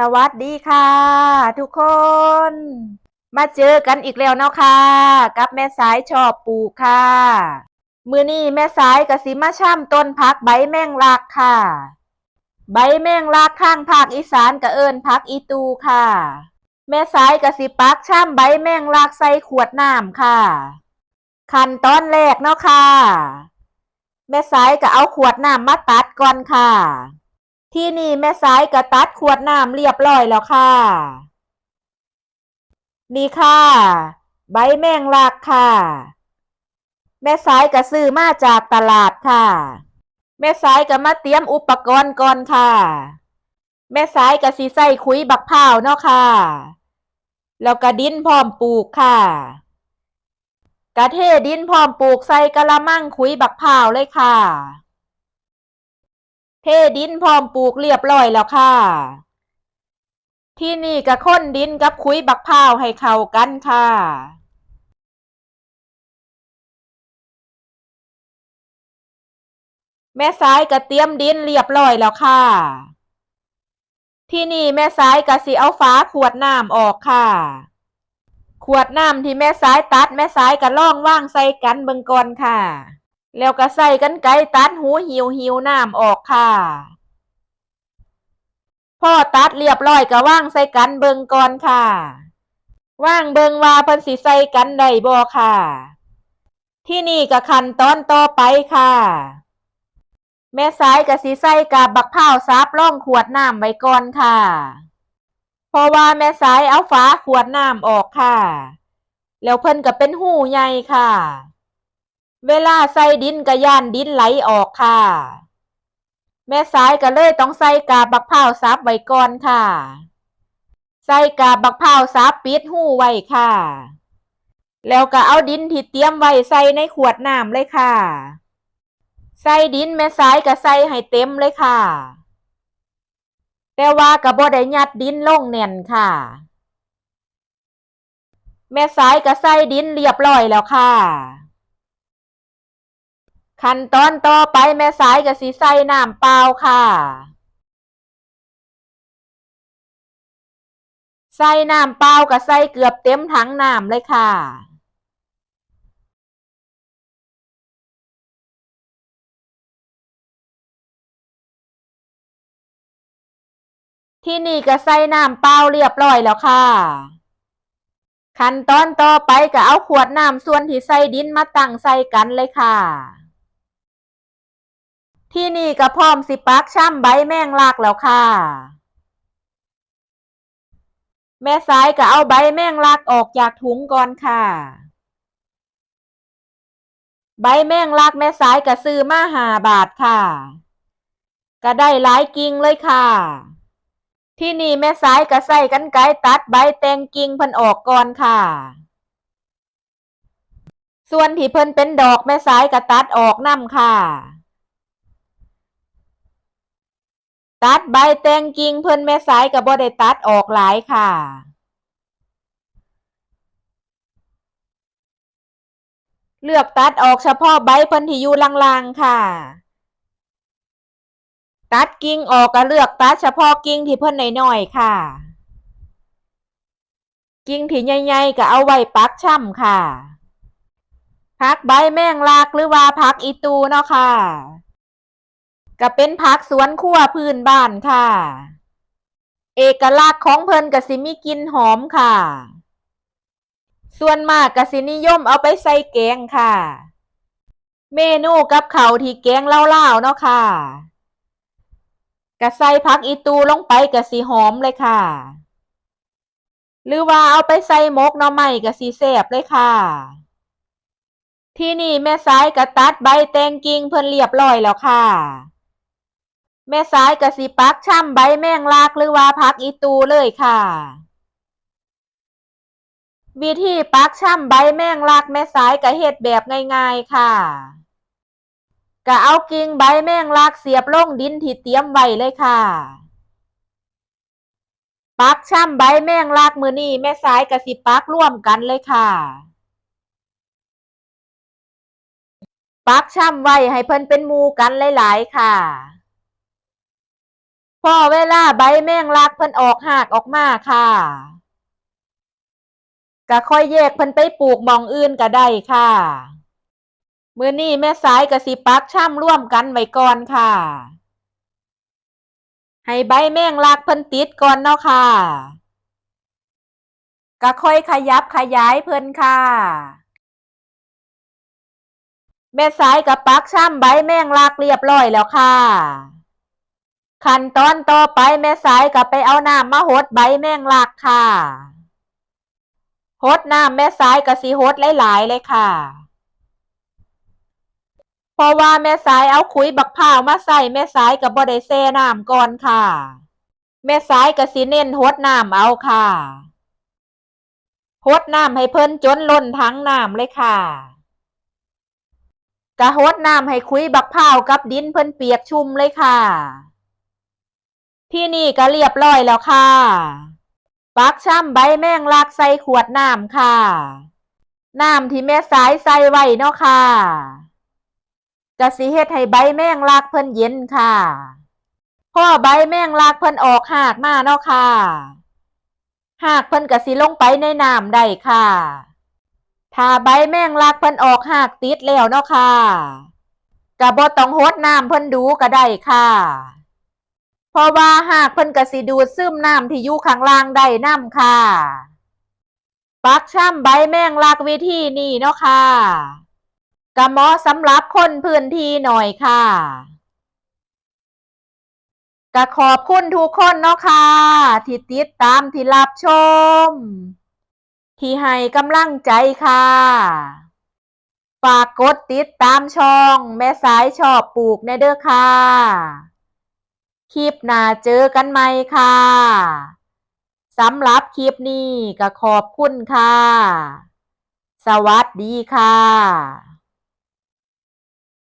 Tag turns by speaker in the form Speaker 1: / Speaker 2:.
Speaker 1: สวัสดีค่ะ ทุกคน มาเจอกันอีกแล้วเนาะค่ะ กับแม่สายชอบปลูกค่ะ มือนี้แม่สายกสิมาช่ำต้นพักใบแมงลักค่ะ ใบแมงลักข้างภาคอีสานกะเอิญพักอีตูค่ะ แม่สายกสิปักช่ำใบแมงลักใส่ขวดน้ำค่ะ ขั้นตอนแรกเนาะค่ะ แม่สายก็เอาขวดน้ำมาตัดก่อนค่ะ ที่นี่แม่สายก็ตัดขวดน้ำเรียบร้อยแล้วค่ะ นี่ค่ะ ใบแมงลักค่ะ แม่สายก็ซื้อมาจากตลาดค่ะ แม่สายก็มาเตรียมอุปกรณ์ก่อนค่ะ แม่สายก็สิใส่ขุยบักพร้าวเนาะค่ะ แล้วก็ดินพร้อมปลูกค่ะ กระเทดินพร้อมปลูกใส่กะละมังขุยบักพร้าวเลยค่ะ เทดินพร้อมปลูกเรียบร้อยแล้วค่ะ ที่นี่ก็ค้นดินกับขุยบักพร้าวให้เข้ากันค่ะแม่สายก็เตรียมดินเรียบร้อยแล้วค่ะ ที่นี่แม่สายก็สิเอาฝาขวดน้ำออกค่ะ ขวดน้ำที่แม่สายตัดแม่สายก็ล่องว่างใส่กันเบิงก่อนค่ะ แล้วก็ใส่กันไกตัดหูหิวหิวน้ำออกค่ะพ่อตัดเรียบร้อยก็ว่างใส่กันเบิงก่อนค่ะ ว่างเบิงว่าเพิ่นสิใส่กันได้บ่ค่ะ ที่นี่ก็ขั้นตอนต่อไปค่ะ แม่สายก็สิใส่กาบบักพร้าซับล่องขวดน้ำไว้ก่อนค่ะ เพราะว่าแม่สายเอาฝาขวดน้ำออกค่ะ แล้วเพิ่นก็เป็นหูใหญ่ค่ะ เวลาใส่ดินก็ย่านดินไหลออกค่ะ แม่สายก็เลยต้องใส่กาบักพราซับไว้ก่อนค่ะ ใส่กาบักพราซับปิดหูไว้ค่ะ แล้วก็เอาดินที่เตรียมไว้ใส่ในขวดน้ำเลยค่ะ ใส่ดินแม่สายก็ใส่ให้เต็มเลยค่ะ แต่ว่าก็บ่ได้ยัดดินลงแน่นค่ะ แม่สายก็ใส่ดินเรียบร้อยแล้วค่ะ ขั้นตอนต่อไปแม่สายก็สิใส่น้ำเปล่าค่ะ ใส่น้ำเปล่าก็ใส่เกือบเต็มถังน้ำเลยค่ะ ที่นี่ก็ใส่น้ำเปล่าเรียบร้อยแล้วค่ะขั้นตอนต่อไปก็เอาขวดน้ำส่วนที่ใส่ดินมาตั้งใส่กันเลยค่ะ ที่นี่ก็พร้อมสิปักช่ำใบแมงลักแล้วค่ะ แม่สายก็เอาใบแมงลักออกจากถุงก่อนค่ะ ใบแมงลักแม่สายก็ซื้อมาหาบาทค่ะ ก็ได้หลายกิ่งเลยค่ะ ที่นี่แม่สายก็ใส่กันไกตัดใบแตงกิ่งพิ่นออกก่อนค่ะส่วนที่เพิ่นเป็นดอกแม่สายก็ตัดออกนํค่ะ ตัดใบแตงกิ่งเพิ่นแม่สายก็บ่ได้ตัดออกหลายค่ะ เลือกตัดออกเฉพาะใบเพิ่นที่อยู่ลางๆค่ะ ตัดกิ่งออกก็เลือกตัดเฉพาะกิ่งที่เพิ่นน้อยๆค่ะ กิ่งที่ใหญ่ๆก็เอาไว้ปักช่ำค่ะผักใบแมงลากหรือว่าผักอีตูเนาะค่ะ ก็เป็นผักสวนครัวพื้นบ้านค่ะ เอกลักษณ์ของเพิ่นก็สิมีกลิ่นหอมค่ะ ส่วนมากก็สินิยมเอาไปใส่แกงค่ะ เมนูกับเขาที่แกงเล่าๆเนาะค่ะก็ใส่ผักอีตูลงไปก็สิหอมเลยค่ะ หรือว่าเอาไปใส่มกหน่อไม้ก็สิแซ่บเลยค่ะที่นี่แม่สายก็ตัดใบแตงกิ่งเพิ่นเรียบร้อยแล้วค่ะ แม่สายก็สิปักช่ำใบแมงลากหรือว่าผักอีตูเลยค่ะ วิธีปักช่ำใบแมงลากแม่สายก็เฮ็ดแบบง่ายๆค่ะก็เอากิ่งใบแมงลากเสียบลงดินที่เตรียมไว้เลยค่ะปักช่ำใบแมงลากมือนี้แม่สายก็สิปักร่วมกันเลยค่ะปักช่ำไว้ให้เพิ่นเป็นมูกันหลายๆค่ะ พอเวลาใบแมงลักเพิ่นออกหากออกมาค่ะก็ค่อยแยกเพิ่นไปปลูกมองอื่นก็ได้ค่ะมื้อนี้แม่สายก็สิปักช่ำร่วมกันไว้ก่อนค่ะ ให้ใบแมงลักเพิ่นติดก่อนเนาะค่ะก็ค่อยขยับขยายเพิ่นค่ะ แม่สายกับปักช่ำใบแมงลักเรียบร้อยแล้วค่ะ ขั้นตอนต่อไปแม่สายก็ไปเอาน้ำมาหดใบแมงลักค่ะหดน้ำแม่สายก็สิหดหลายๆเลยค่ะเพราะว่าแม่สายเอาขุยบักพร้าวมาใส่แม่สายกับบ่ได้แช่น้ำก่อนค่ะ แม่สายก็สิเน้นหดน้ำเอาค่ะหดน้ำให้เพิ่นจนล้นทั้งน้ำเลยค่ะกะหดน้ำให้ขุยบักพร้าวกับดินเพิ่นเปียกชุ่มเลยค่ะ ที่นี่ก็เรียบร้อยแล้วค่ะ ปักช่ำใบแมงลักใส่ขวดน้ำค่ะ น้ำที่แม่สายใส่ไว้เนาะค่ะกะสิเฮ็ดให้ใบแมงลักเพิ่นเย็นค่ะพ่อใบแมงลักเพิ่นออกหากมาเนาะค่ะ หากเพิ่นกะสิลงไปในน้ำได้ค่ะ ถ้าใบแมงลักเพิ่นออกหากติดแล้วเนาะค่ะกะบ่ต้องโหดน้ำเพิ่นดูก็ได้ค่ะ เพราะว่าหากเพิ่นกะสิดูดซึมน้ำที่อยู่ข้างล่างได้น้ำค่ะ ปักช่ำใบแมงลักวิธีนี้เนาะค่ะกะเหมาะสำหรับคนพื้นที่หน่อยค่ะกะขอบคุณทุกคนเนาะค่ะ ที่ติดตามที่รับชม ที่ให้กำลังใจค่ะ ฝากกดติดตามช่อง แม่สายชอบปลูกในเด้อค่ะ คลิปหน้าเจอกันใหม่ค่ะสำหรับคลิปนี้ก็ขอบคุณค่ะ สวัสดีค่ะ